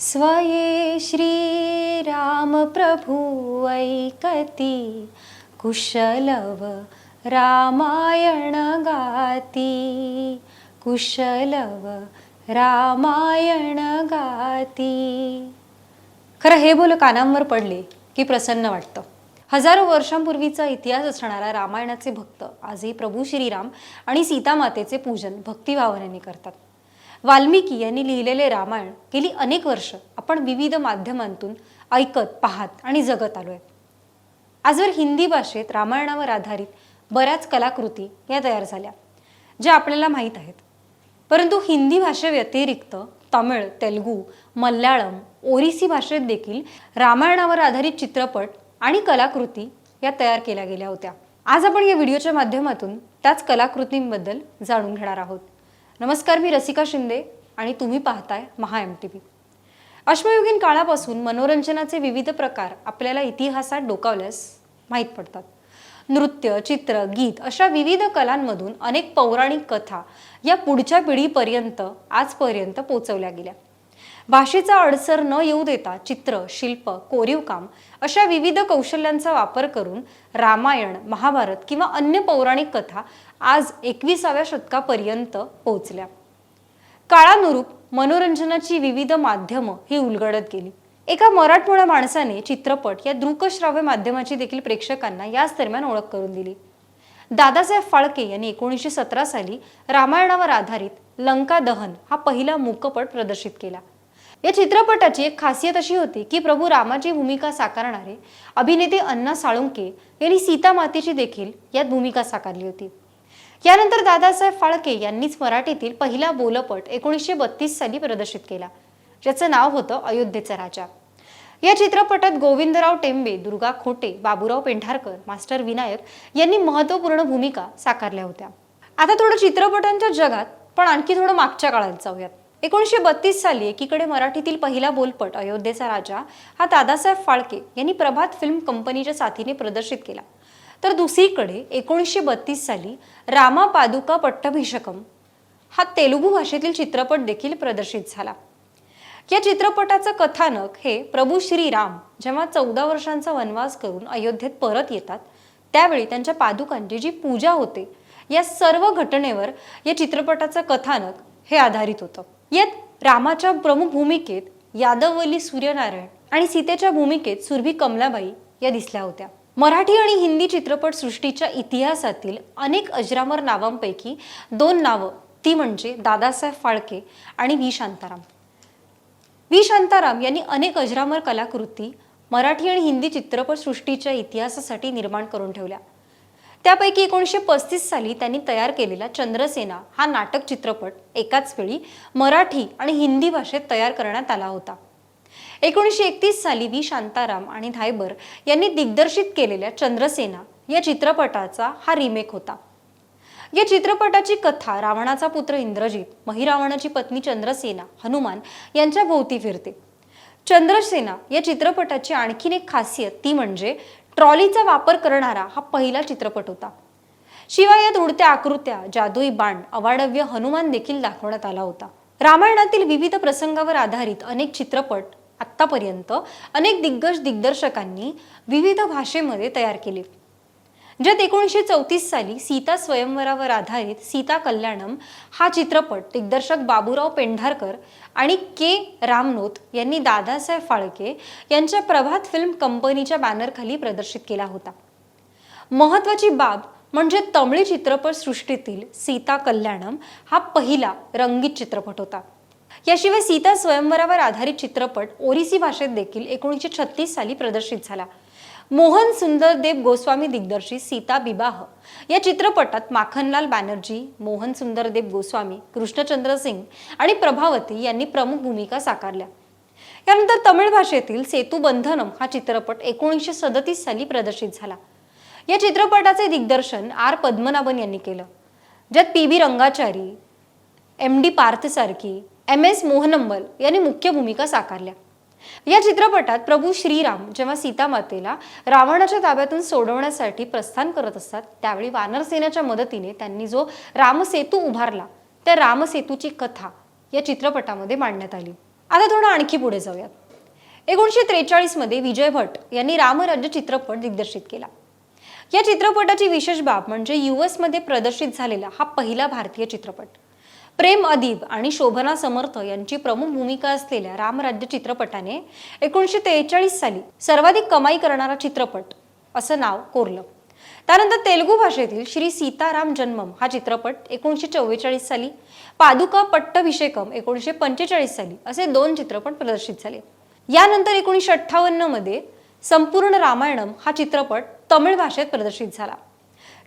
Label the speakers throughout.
Speaker 1: स्वये श्रीरामप्रभु ऐकती कुशलव रामायण गाती। कुशलव रामायण गाती। खरं हे बोल कानांवर पडले की प्रसन्न वाटतं. हजारो वर्षांपूर्वीचा इतिहास असणारा रामायणाचे भक्त आजही प्रभू श्रीराम आणि सीतामातेचे पूजन भक्तिभावनेने करतात. वाल्मिकी यांनी लिहिलेले रामायण गेली अनेक वर्ष आपण विविध माध्यमांतून ऐकत पाहत आणि जगत आलो आहे आजवर हिंदी भाषेत रामायणावर आधारित बऱ्याच कलाकृती या तयार झाल्या ज्या आपल्याला माहीत आहेत. परंतु हिंदी भाषेव्यतिरिक्त तमिळ तेलगू मल्याळम ओरिसी भाषेत देखील रामायणावर आधारित चित्रपट आणि कलाकृती या तयार केल्या गेल्या होत्या. आज आपण या व्हिडिओच्या माध्यमातून त्याच कलाकृतींबद्दल जाणून घेणार आहोत. नमस्कार मी रसिका शिंदे आणि तुम्ही पाहताय महा एम टी व्ही अश्मयुगीन काळापासून मनोरंजनाचे विविध प्रकार आपल्याला इतिहासात डोकावल्यास माहीत पडतात. नृत्य चित्र गीत अशा विविध कलांमधून अनेक पौराणिक कथा या पुढच्या पिढीपर्यंत आजपर्यंत पोचवल्या गेल्या. भाषेचा अडसर न येऊ देता चित्र शिल्प कोरीव काम अशा विविध कौशल्यांचा वापर करून रामायण महाभारत किंवा अन्य पौराणिक कथा आज एकविसाव्या शतकापर्यंत पोहोचल्या. काळानुरूप मनोरंजनाची विविध माध्यमं ही उलगडत गेली. एका मराठमोळ्या माणसाने चित्रपट या दृकश्राव्य माध्यमाची देखील प्रेक्षकांना याच दरम्यान ओळख करून दिली. दादासाहेब फाळके यांनी एकोणीसशे सतरा साली रामायणावर आधारित लंका दहन हा पहिला मूकपट प्रदर्शित केला. या चित्रपटाची एक खासियत अशी होती की प्रभू रामाची भूमिका साकारणारे अभिनेते अण्णा साळुंके यांनी सीता मातेची देखील यात भूमिका साकारली होती. यानंतर दादासाहेब फाळके यांनीच मराठीतील पहिला बोलपट एकोणीसशे बत्तीस साली प्रदर्शित केला ज्याचं नाव होतं अयोध्येचा राजा. या चित्रपटात गोविंदराव टेंबे दुर्गा खोटे बाबूराव पेंढारकर मास्टर विनायक यांनी महत्त्वपूर्ण भूमिका साकारल्या होत्या. आता थोडं चित्रपटांच्या जगात पण आणखी थोडं मागच्या काळात जाऊयात. एकोणीसशे बत्तीस साली एकीकडे मराठीतील पहिला बोलपट अयोध्येचा राजा हा दादासाहेब फाळके यांनी प्रभात फिल्म कंपनीच्या साथीने प्रदर्शित केला. तर दुसरीकडे एकोणीसशे बत्तीस साली रामा पादुका पट्टभिषकम हा तेलुगू भाषेतील चित्रपट देखील प्रदर्शित झाला. या चित्रपटाचं कथानक हे प्रभू श्रीराम जेव्हा चौदा वर्षांचा वनवास करून अयोध्येत परत येतात त्यावेळी त्यांच्या पादुकांची जी पूजा होते या सर्व घटनेवर या चित्रपटाचं कथानक हे आधारित होतं. यात रामाच्या प्रमुख भूमिकेत यादववली सूर्यनारायण आणि सीतेच्या भूमिकेत सुरभी कमलाबाई या दिसल्या होत्या. मराठी आणि हिंदी चित्रपट सृष्टीच्या इतिहासातील अनेक अजरामर नावांपैकी दोन नावं ती म्हणजे दादासाहेब फाळके आणि व्ही. शांताराम. व्ही. शांताराम यांनी अनेक अजरामर कलाकृती मराठी आणि हिंदी चित्रपटसृष्टीच्या इतिहासासाठी निर्माण करून ठेवल्या. त्यापैकी एकोणीसशे पस्तीस साली त्यांनी तयार केलेला चंद्रसेना हा नाटक चित्रपट एकाच वेळी मराठी आणि हिंदी भाषेत तयार करण्यात आला होता. एकोणीसशे एकतीस साली व्ही. शांताराम आणि धायबर यांनी दिग्दर्शित केलेल्या चंद्रसेना या चित्रपटाचा हा रिमेक होता. या चित्रपटाची कथा रावणाचा पुत्र इंद्रजित महिरावणाची पत्नी चंद्रसेना हनुमान यांच्या भोवती फिरते. चंद्रसेना या चित्रपटाची आणखीन एक खासियत ती म्हणजे ट्रॉलीचा वापर करणारा हा पहिला चित्रपट होता. शिवाय यात उडत्या आकृत्या जादुई बाण अवाढव्य हनुमान देखील दाखवण्यात आला होता. रामायणातील विविध प्रसंगावर आधारित अनेक चित्रपट आत्तापर्यंत अनेक दिग्गज दिग्दर्शकांनी विविध भाषेमध्ये तयार केले. ज्यात एकोणीसशे चौतीस साली सीता स्वयंवरावर आधारित सीता कल्याणम हा चित्रपट दिग्दर्शक बाबूराव पेंढारकर आणि के रामनोत यांनी दादासाहेब फाळके यांच्या प्रभात फिल्म कंपनीच्या बॅनरखाली प्रदर्शित केला होता. महत्वाची बाब म्हणजे तमिळ चित्रपट सृष्टीतील सीता कल्याणम हा पहिला रंगीत चित्रपट होता. याशिवाय सीता स्वयंवरावर आधारित चित्रपट ओरिसी भाषेत देखील एकोणीसशे छत्तीस साली प्रदर्शित झाला. मोहन सुंदरदेव गोस्वामी दिग्दर्शित सीता विवाह. या चित्रपटात माखनलाल बॅनर्जी मोहन सुंदरदेव गोस्वामी कृष्णचंद्र सिंग आणि प्रभावती यांनी प्रमुख भूमिका साकारल्या. यानंतर तमिळ भाषेतील सेतू बंधनम हा चित्रपट एकोणीसशे सदतीस साली प्रदर्शित झाला. या चित्रपटाचे दिग्दर्शन आर पद्मनाभन यांनी केलं ज्यात P B Rangachari M D Parthasarathy M S Mohanambal यांनी मुख्य भूमिका साकारल्या. या चित्रपटात प्रभू श्रीराम जेव्हा सीतामातेला रावणाच्या ताब्यातून सोडवण्यासाठी प्रस्थान करत असतात त्यावेळी वानरसेनेच्या मदतीने त्यांनी जो रामसेतू उभारला त्या रामसेतूची कथा या चित्रपटामध्ये मांडण्यात आली. आता थोडं आणखी पुढे जाऊयात. एकोणीसशे त्रेचाळीसमध्ये विजय भट यांनी रामराज्य चित्रपट दिग्दर्शित केला. या चित्रपटाची विशेष बाब म्हणजे यू मध्ये प्रदर्शित झालेला हा पहिला भारतीय चित्रपट. प्रेम अदीब आणि शोभना समर्थ यांची प्रमुख भूमिका असलेल्या रामराज्य चित्रपटाने एकोणीसशे त्रेचाळीस साली सर्वाधिक कमाई करणारा चित्रपट असं नाव कोरलं. त्यानंतर तेलुगू भाषेतील श्री सीताराम जन्मम हा चित्रपट एकोणीसशे चव्वेचाळीस साली पादुका पट्टभिषेकम एकोणीसशे पंचेचाळीस साली असे दोन चित्रपट प्रदर्शित झाले. यानंतर एकोणीसशे अठ्ठावन्नमध्ये संपूर्ण रामायणम हा चित्रपट तमिळ भाषेत प्रदर्शित झाला.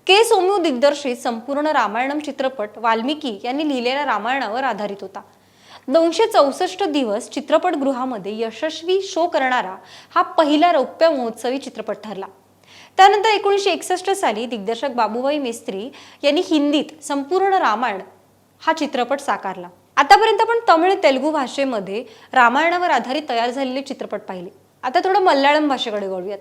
Speaker 1: के. सोमू दिग्दर्शित संपूर्ण रामायणम चित्रपट वाल्मिकी यांनी लिहिलेल्या रामायणावर आधारित होता. दोनशे चौसष्ट दिवस चित्रपटगृहामध्ये यशस्वी शो करणारा हा पहिला रौप्य महोत्सवी चित्रपट ठरला. त्यानंतर एकोणीसशे एकसष्ट साली दिग्दर्शक बाबूबाई मेस्त्री यांनी हिंदीत संपूर्ण रामायण हा चित्रपट साकारला. आतापर्यंत आपण तमिळ तेलुगू भाषेमध्ये रामायणावर आधारित तयार झालेले चित्रपट पाहिले. आता थोडं मल्याळम भाषेकडे वळूयात.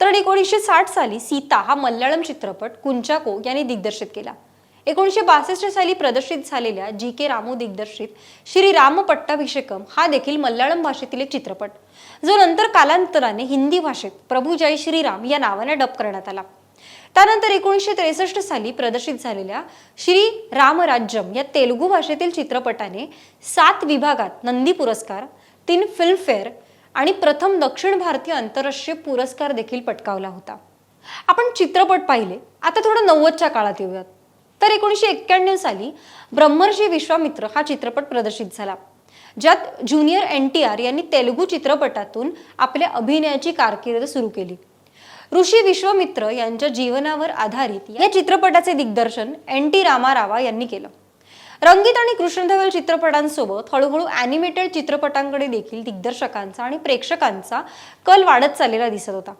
Speaker 1: तर एकोणीसशे साठ साली सीता हा मल्याळम चित्रपट कुंचाको यांनी दिग्दर्शित केला. एकोणीसशे बासष्ट साली प्रदर्शित झालेल्या जी के रामू दिग्दर्शित श्री राम पट्टाभिषेकम हा देखील मल्याळम भाषेतील एक चित्रपट. जो नंतर कालांतराने हिंदी भाषेत प्रभू जय श्रीराम या नावाने डब करण्यात आला. त्यानंतर एकोणीसशे त्रेसष्ट साली प्रदर्शित झालेल्या श्री रामराज्यम या तेलुगू भाषेतील चित्रपटाने सात विभागात नंदी पुरस्कार तीन फिल्मफेअर आणि प्रथम दक्षिण भारतीय आंतरराष्ट्रीय पुरस्कार देखील पटकावला होता. आपण चित्रपट पाहिले. आता थोडं नव्वदच्या काळात येऊयात. तर एकोणीसशे एक्क्याण्णव साली ब्रह्मर्षी विश्वामित्र हा चित्रपट प्रदर्शित झाला. ज्यात ज्युनियर एन टी आर यांनी तेलुगू चित्रपटातून आपल्या अभिनयाची कारकीर्द सुरू केली. ऋषी विश्वामित्र यांच्या जीवनावर आधारित या चित्रपटाचे दिग्दर्शन एन टी रामारावा यांनी केलं. रंगीत आणि कृष्णधवल चित्रपटांसोबत हळूहळू ॲनिमेटेड चित्रपटांकडे देखील दिग्दर्शकांचा आणि प्रेक्षकांचा कल वाढत चाललेला दिसत होता.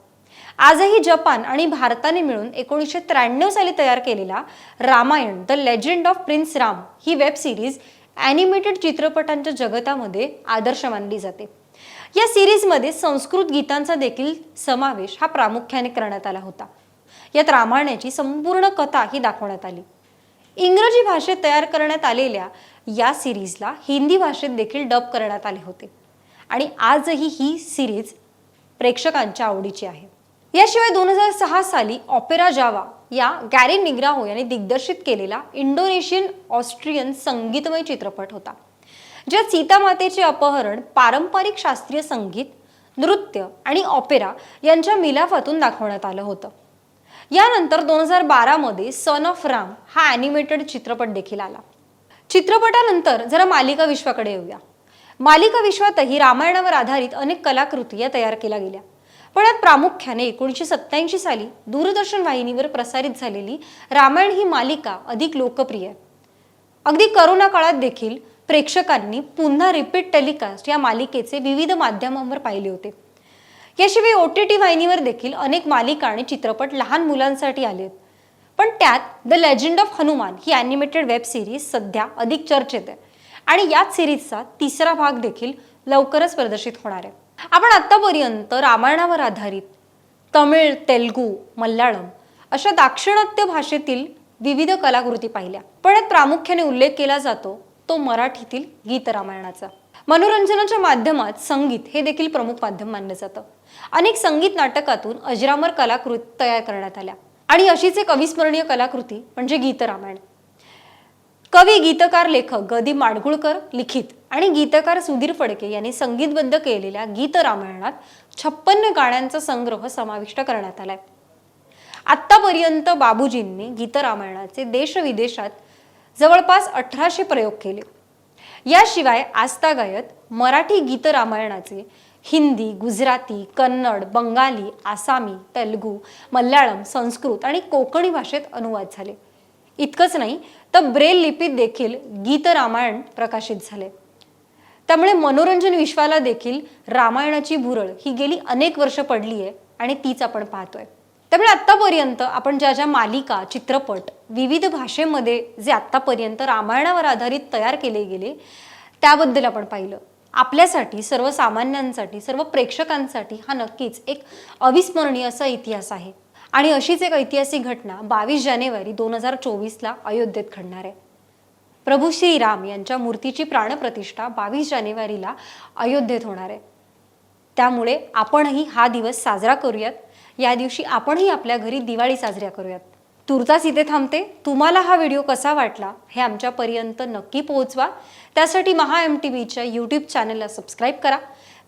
Speaker 1: आजही जपान आणि भारताने मिळून एकोणीसशे त्र्याण्णव साली तयार केलेला Ramayana the legend of prince Ram he web series animated चित्रपटांच्या जगतामध्ये आदर्श मानली जाते. या सिरीजमध्ये संस्कृत गीतांचा देखील समावेश हा प्रामुख्याने करण्यात आला होता. यात रामायणाची संपूर्ण कथा ही दाखवण्यात आली. इंग्रजी भाषेत तयार करण्यात आलेल्या या सिरीजला हिंदी भाषेत देखील डब करण्यात आले होते. आणि आजही ही सिरीज प्रेक्षकांच्या आवडीची आहे. याशिवाय दोन हजार सहा साली ऑपेरा जावा या गॅरी निग्राहो यांनी दिग्दर्शित केलेला इंडोनेशियन ऑस्ट्रियन संगीतमय चित्रपट होता ज्यात सीतामातेचे अपहरण पारंपरिक शास्त्रीय संगीत नृत्य आणि ऑपेरा यांच्या मिलाफातून दाखवण्यात आलं होतं. यानंतर दोन हजार बारामध्ये सन ऑफ राम हा ॲनिमेटेड चित्रपट देखील आला. चित्रपटानंतर जरा मालिका विश्वाकडे येऊया. मालिका विश्वातही रामायणावर आधारित अनेक कलाकृती या तयार केल्या गेल्या. पण यात प्रामुख्याने एकोणीसशे सत्याऐंशी साली दूरदर्शन वाहिनीवर प्रसारित झालेली रामायण ही मालिका अधिक लोकप्रिय आहे. अगदी करोना काळात देखील प्रेक्षकांनी पुन्हा रिपीट टेलिकास्ट या मालिकेचे विविध माध्यमांवर पाहिले होते. याशिवाय ओ टी टी वाहिनीवर देखील अनेक मालिका आणि चित्रपट लहान मुलांसाठी आले आहेत पण त्यात द लेजंड ऑफ हनुमान ही ॲनिमेटेड वेब सिरीज सध्या अधिक चर्चेत आहे. आणि याच सिरीजचा तिसरा भाग देखील लवकरच प्रदर्शित होणार आहे. आपण आत्तापर्यंत रामायणावर आधारित तमिळ तेलगू मल्याळम अशा दाक्षिणात्य भाषेतील विविध कलाकृती पाहिल्या. पण यात प्रामुख्याने उल्लेख केला जातो तो मराठीतील गीत रामायणाचा. मनोरंजनाच्या माध्यमात संगीत हे देखील प्रमुख माध्यम मानलं जातं. अनेक संगीत नाटकातून अजरामर कलाकृती तयार करण्यात आल्या. आणि अशीच एक अविस्मरणीय कलाकृती म्हणजे गीतरामायण. कवी गीतकार लेखक गदी माडगुळकर लिखित आणि गीतकार सुधीर फडके यांनी संगीतबद्ध केलेल्या गीत रामायणात छप्पन्न गाण्यांचा संग्रह समाविष्ट करण्यात आलाय. आत्तापर्यंत बाबूजींनी गीतरामायणाचे देश विदेशात जवळपास अठराशे प्रयोग केले. याशिवाय आस्थागायत मराठी गीत रामायणाचे हिंदी गुजराती कन्नड बंगाली आसामी तेलगू मल्याळम संस्कृत आणि कोकणी भाषेत अनुवाद झाले. इतकंच नाही तर ब्रेल लिपीत देखील गीत रामायण प्रकाशित झाले. त्यामुळे मनोरंजन विश्वाला देखील रामायणाची भुरळ ही गेली अनेक वर्ष पडली आहे आणि तीच आपण पाहतोय. त्यामुळे आत्तापर्यंत आपण ज्या ज्या मालिका चित्रपट विविध भाषेमध्ये जे आत्तापर्यंत रामायणावर आधारित तयार केले गेले त्याबद्दल आपण पाहिलं. आपल्यासाठी सर्वसामान्यांसाठी सर्व प्रेक्षकांसाठी हा नक्कीच एक अविस्मरणीय असा इतिहास आहे. आणि अशीच एक ऐतिहासिक घटना बावीस जानेवारी दोन हजार चोवीसला अयोध्येत घडणार आहे. प्रभू श्रीराम यांच्या मूर्तीची प्राणप्रतिष्ठा बावीस जानेवारीला अयोध्येत होणार आहे. त्यामुळे आपणही हा दिवस साजरा करूयात. या दिवशी आपणही आपल्या घरी दिवाळी साजऱ्या करूयात. तुर्तास इथे थांबते. तुम्हाला हा व्हिडिओ कसा वाटला हे आमच्यापर्यंत नक्की पोहोचवा. त्यासाठी महा एम टी व्हीच्या यूट्यूब चॅनलला सबस्क्राईब करा.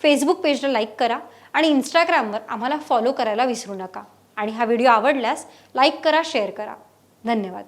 Speaker 1: फेसबुक पेजला लाईक करा. आणि इंस्टाग्रामवर आम्हाला फॉलो करायला विसरू नका. आणि हा व्हिडिओ आवडल्यास लाईक करा शेअर करा. धन्यवाद.